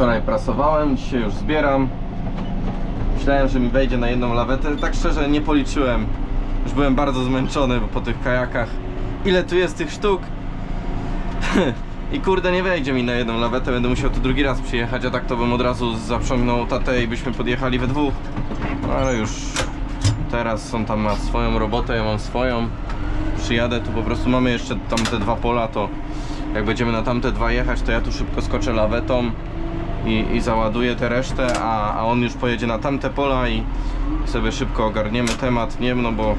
Wczoraj prasowałem, dzisiaj już zbieram. Myślałem, że mi wejdzie na jedną lawetę. Tak szczerze nie policzyłem. Już byłem bardzo zmęczony po tych kajakach. Ile tu jest tych sztuk? I kurde nie wejdzie mi na jedną lawetę, będę musiał tu drugi raz przyjechać, a tak to bym od razu zaprzągnął tatę i byśmy podjechali we dwóch. No ale już teraz są tam ma swoją robotę, ja mam swoją. Przyjadę tu po prostu mamy jeszcze tamte dwa pola, to jak będziemy na tamte dwa jechać, to ja tu szybko skoczę lawetą i, i załaduję tę resztę, a, a on już pojedzie na tamte pola i sobie szybko ogarniemy temat, nie no bo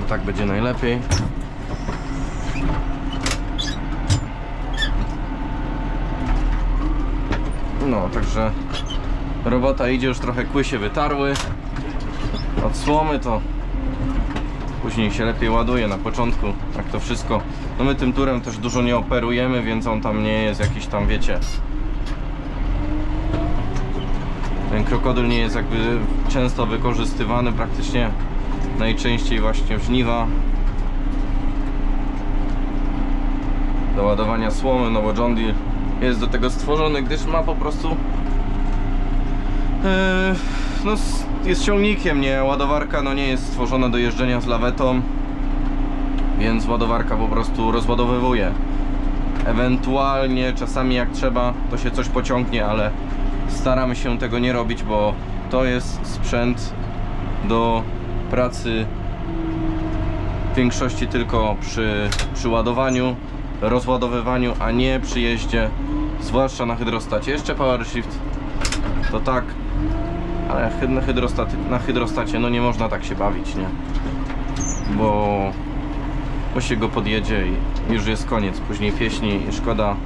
bo tak będzie najlepiej. No, także robota idzie, już trochę kły się wytarły od słomy, to później się lepiej ładuje na początku, tak to wszystko. No my tym turem też dużo nie operujemy, więc on tam nie jest jakiś tam, wiecie... Ten krokodyl nie jest jakby często wykorzystywany, praktycznie najczęściej właśnie w żniwa. Do ładowania słomy, no bo John Deere jest do tego stworzony, gdyż ma po prostu Eee, no, jest ciągnikiem, nie? Ładowarka no, nie jest stworzona do jeżdżenia z lawetą, więc ładowarka po prostu rozładowywuje. Ewentualnie czasami jak trzeba, to się coś pociągnie, ale staramy się tego nie robić, bo to jest sprzęt do pracy w większości tylko przy, przy ładowaniu, rozładowywaniu, a nie przy jeździe, zwłaszcza na hydrostacie. Jeszcze power shift to tak, ale na, hydrostaty, na hydrostacie no nie można tak się bawić, nie? Bo, bo się go podjedzie i już jest koniec. Później pieśni i szkoda.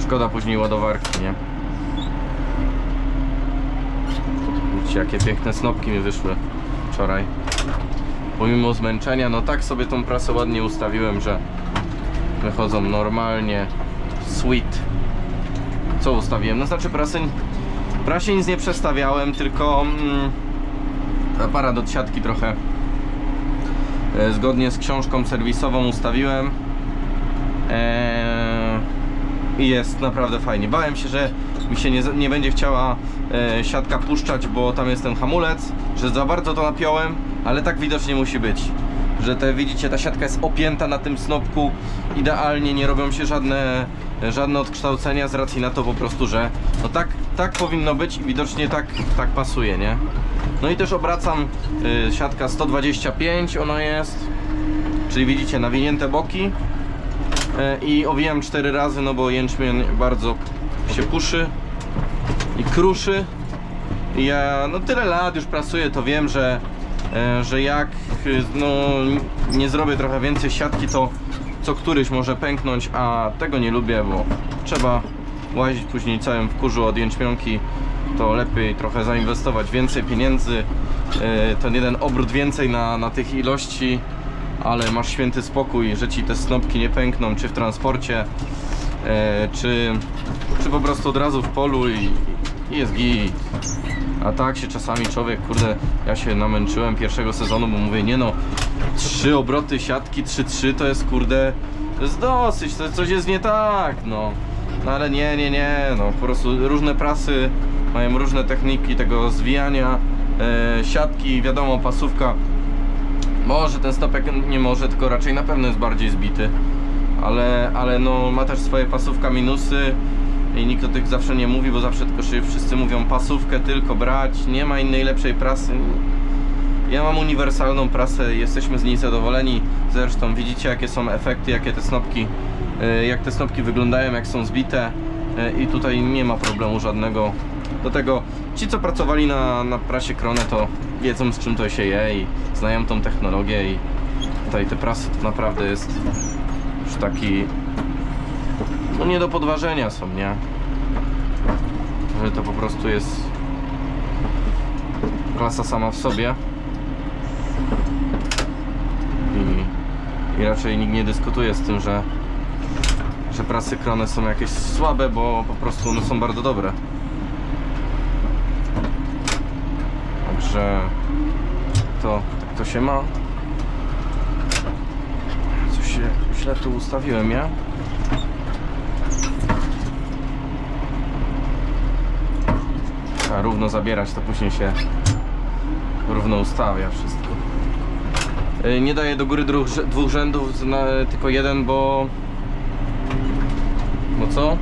Szkoda później ładowarki, nie? Widzicie jakie piękne snopki mi wyszły wczoraj. Pomimo zmęczenia, no tak sobie tą prasę ładnie ustawiłem, że wychodzą normalnie. Sweet co ustawiłem? No znaczy prasy, prasie nic nie przestawiałem, tylko mm, aparat od siatki trochę e, zgodnie z książką serwisową ustawiłem Eee, i jest naprawdę fajnie. Bałem się, że mi się nie, nie będzie chciała e, siatka puszczać, bo tam jest ten hamulec, że za bardzo to napiąłem, ale tak widocznie musi być. Że te widzicie, ta siatka jest opięta na tym snopku idealnie, nie robią się żadne, żadne odkształcenia z racji na to po prostu, że no tak, tak powinno być i widocznie tak, tak pasuje, nie? No i też obracam y, siatka 125, ona jest, czyli widzicie nawinięte boki, E, i owijam cztery razy, no bo jęczmień bardzo się puszy i kruszy. I ja no tyle lat już pracuję, to wiem, że, że jak y, no, nie zrobię trochę więcej siatki, to co któryś może pęknąć, a tego nie lubię, bo trzeba łazić później całym w kurzu od jęczmionki. To lepiej trochę zainwestować więcej pieniędzy, e, ten jeden obrót więcej na, na tych ilości ale masz święty spokój, że ci te snopki nie pękną, czy w transporcie, e, czy, czy po prostu od razu w polu i, i jest git. A tak się czasami człowiek, kurde, ja się namęczyłem pierwszego sezonu, bo mówię, nie no, trzy obroty siatki, 3-3 to jest kurde, to jest dosyć, to coś jest nie tak, no. No ale nie, nie, nie, no po prostu różne prasy mają różne techniki tego zwijania, e, siatki, wiadomo, pasówka może ten stopek nie może, tylko raczej na pewno jest bardziej zbity. Ale, ale no ma też swoje pasówka minusy i nikt o tych zawsze nie mówi, bo zawsze tylko się wszyscy mówią pasówkę tylko brać, nie ma innej lepszej prasy. Ja mam uniwersalną prasę, jesteśmy z niej zadowoleni. Zresztą widzicie jakie są efekty, jakie te snopki, y, jak te snopki wyglądają, jak są zbite y, i tutaj nie ma problemu żadnego. Do tego ci co pracowali na, na prasie Krone to wiedzą z czym to się je i znają tą technologię i tutaj te prasy to naprawdę jest już taki nie do podważenia są, nie? Że to po prostu jest klasa sama w sobie i, i raczej nikt nie dyskutuje z tym, że że prasy krone są jakieś słabe, bo po prostu one są bardzo dobre. Także to tak to się ma. Coś się źle tu ustawiłem je. A równo zabierać, to później się równo ustawia wszystko. Y, Nie daję do góry dwóch, rzędów, tylko jeden, bo... Bo co?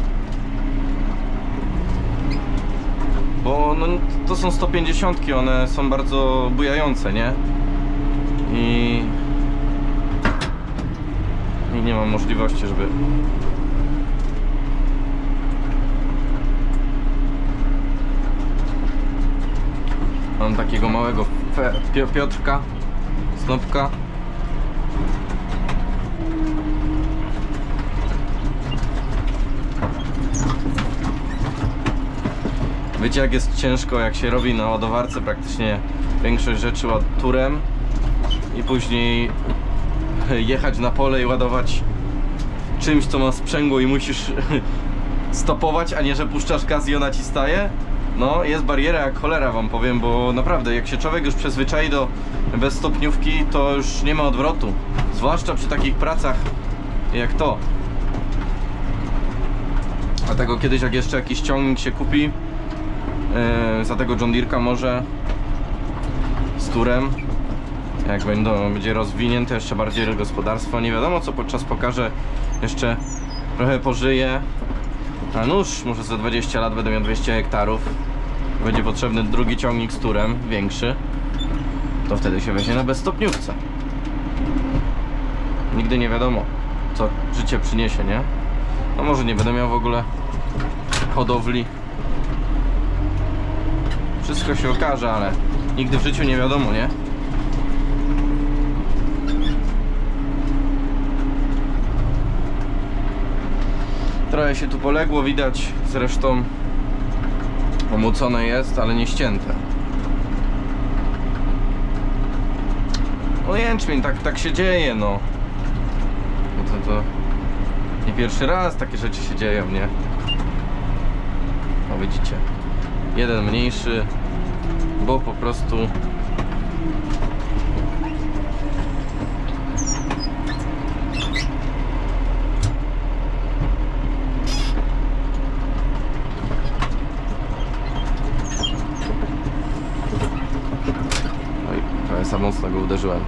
Bo no, to są 150, one są bardzo bujające, nie? I... I nie mam możliwości, żeby... Mam takiego małego Pio- Piotrka, Snopka. Wiecie jak jest ciężko, jak się robi na ładowarce praktycznie większość rzeczy turem i później jechać na pole i ładować czymś, co ma sprzęgło i musisz stopować, a nie, że puszczasz gaz i ona ci staje. No, jest bariera jak cholera wam powiem, bo naprawdę jak się człowiek już przyzwyczai do bezstopniówki, to już nie ma odwrotu. Zwłaszcza przy takich pracach jak to. Dlatego kiedyś jak jeszcze jakiś ciągnik się kupi yy, za tego John Deere'ka może z turem jak będą, będzie rozwinięte jeszcze bardziej gospodarstwo nie wiadomo co podczas pokaże jeszcze trochę pożyje a nuż może za 20 lat będę miał 200 hektarów będzie potrzebny drugi ciągnik z turem większy to wtedy się weźmie na bezstopniówce nigdy nie wiadomo co życie przyniesie, nie? No może nie będę miał w ogóle hodowli wszystko się okaże, ale nigdy w życiu nie wiadomo, nie? Trochę się tu poległo, widać zresztą omucone jest, ale nie ścięte. No jęczmień, tak, tak się dzieje, no. No to, to nie pierwszy raz takie rzeczy się dzieją, nie? No widzicie, jeden mniejszy, bo po prostu Oj, trochę za mocno go uderzyłem.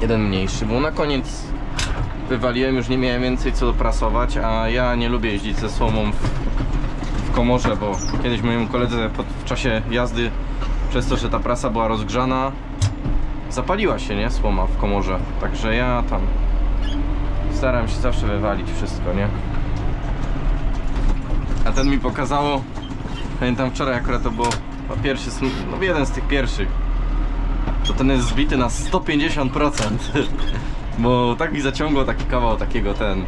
Jeden mniejszy, bo na koniec wywaliłem, już nie miałem więcej co doprasować, a ja nie lubię jeździć ze słomą w, w komorze, bo kiedyś mojemu koledze pod, w czasie jazdy, przez to, że ta prasa była rozgrzana, zapaliła się, nie? Słoma w komorze. Także ja tam staram się zawsze wywalić wszystko, nie? A ten mi pokazało, pamiętam wczoraj akurat to było chyba pierwszy, no jeden z tych pierwszych. To ten jest zbity na 150%. Bo tak mi zaciągło taki kawał takiego ten.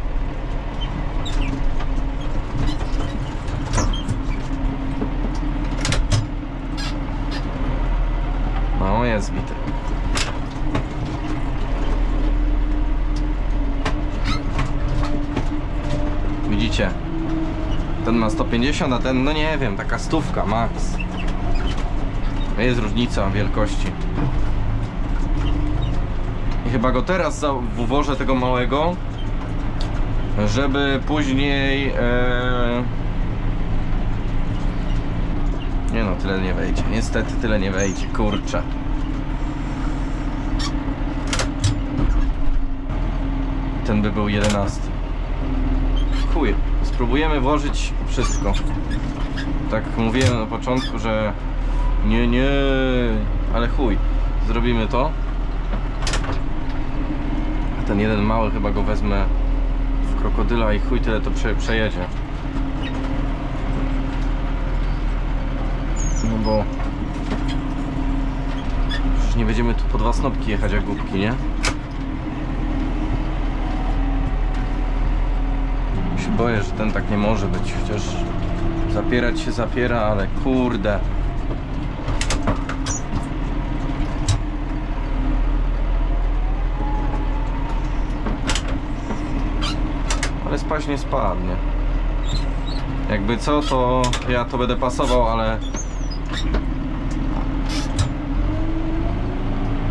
No jest zbity. Widzicie? Ten ma 150, a ten, no nie wiem, taka stówka max. Jest różnica wielkości. I chyba go teraz wwożę tego małego, żeby później... E... Nie no, tyle nie wejdzie. Niestety tyle nie wejdzie, kurczę. Ten by był 11. Chuj, spróbujemy włożyć wszystko. Tak mówiłem na początku, że nie, nie, ale chuj, zrobimy to. Ten jeden mały chyba go wezmę w krokodyla i chuj tyle to prze, przejedzie. No bo przecież nie będziemy tu po dwa snopki jechać jak głupki, nie? Boję, że ten tak nie może być, chociaż zapierać się zapiera, ale kurde. Ale spaść nie spadnie. Jakby co, to ja to będę pasował, ale...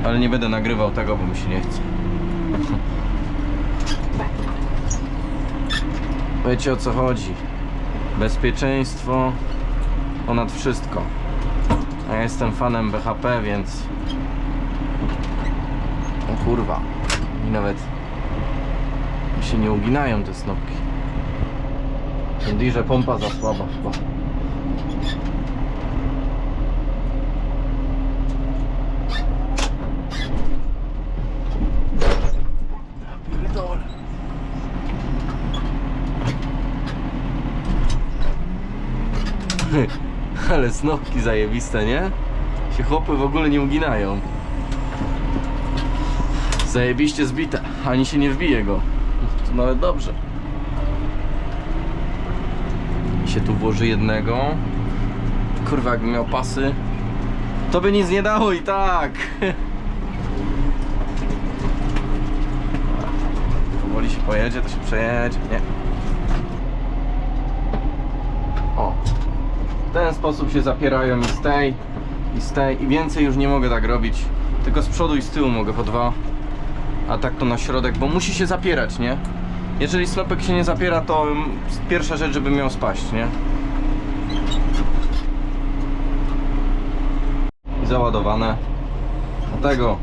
Ale nie będę nagrywał tego, bo mi się nie chce. Wiecie o co chodzi. Bezpieczeństwo ponad wszystko. Ja jestem fanem BHP, więc... O kurwa. I nawet się nie uginają te snopki. Że pompa za słaba chyba. Ja pierdolę. Ale snopki zajebiste, nie? Się chłopy w ogóle nie uginają. Zajebiście zbite, ani się nie wbije go. To nawet dobrze. I się tu włoży jednego. Kurwa, jakbym miał pasy, to by nic nie dało i tak. Powoli się pojedzie, to się przejedzie. Nie. O. W ten sposób się zapierają i z tej, i z tej. I więcej już nie mogę tak robić. Tylko z przodu i z tyłu mogę po dwa. A tak to na środek, bo musi się zapierać, nie? Jeżeli snopek się nie zapiera, to pierwsza rzecz, żeby miał spaść, nie? I załadowane. Dlatego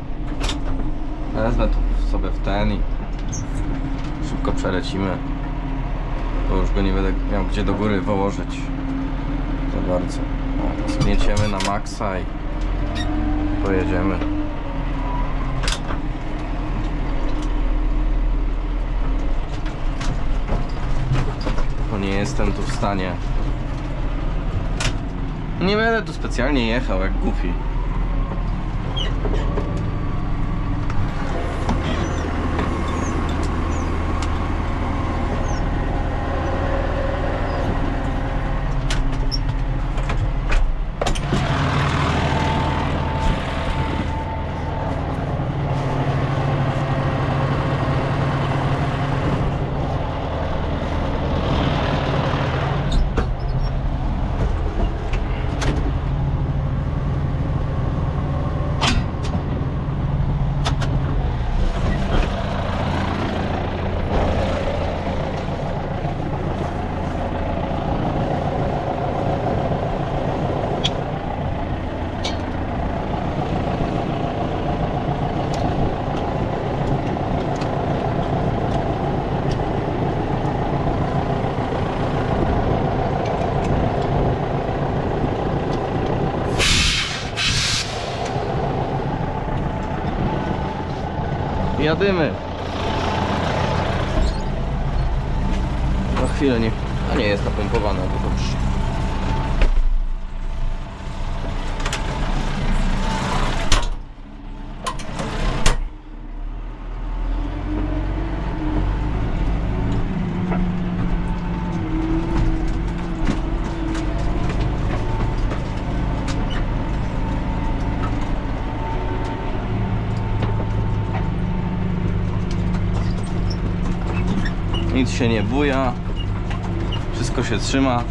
wezmę tu sobie w ten i szybko przelecimy. Bo już go nie będę miał gdzie do góry położyć. Za bardzo. O, Zgnieciemy na maksa i pojedziemy. Bo nie jestem tu w stanie. Nie będę tu specjalnie jechał jak głupi. Jadymy. Na chwilę nie. A nie jest napompowane, to dobrze. Nic się nie buja. Wszystko się trzyma.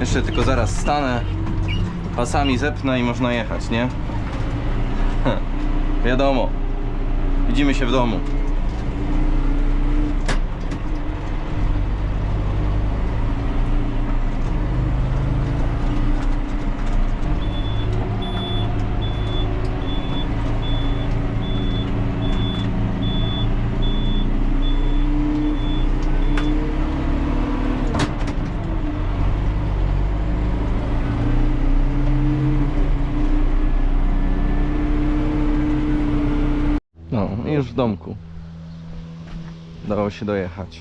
Jeszcze tylko zaraz stanę. Pasami zepnę i można jechać, nie? Wiadomo. Widzimy się w domu. No, i już w domku. Dało się dojechać.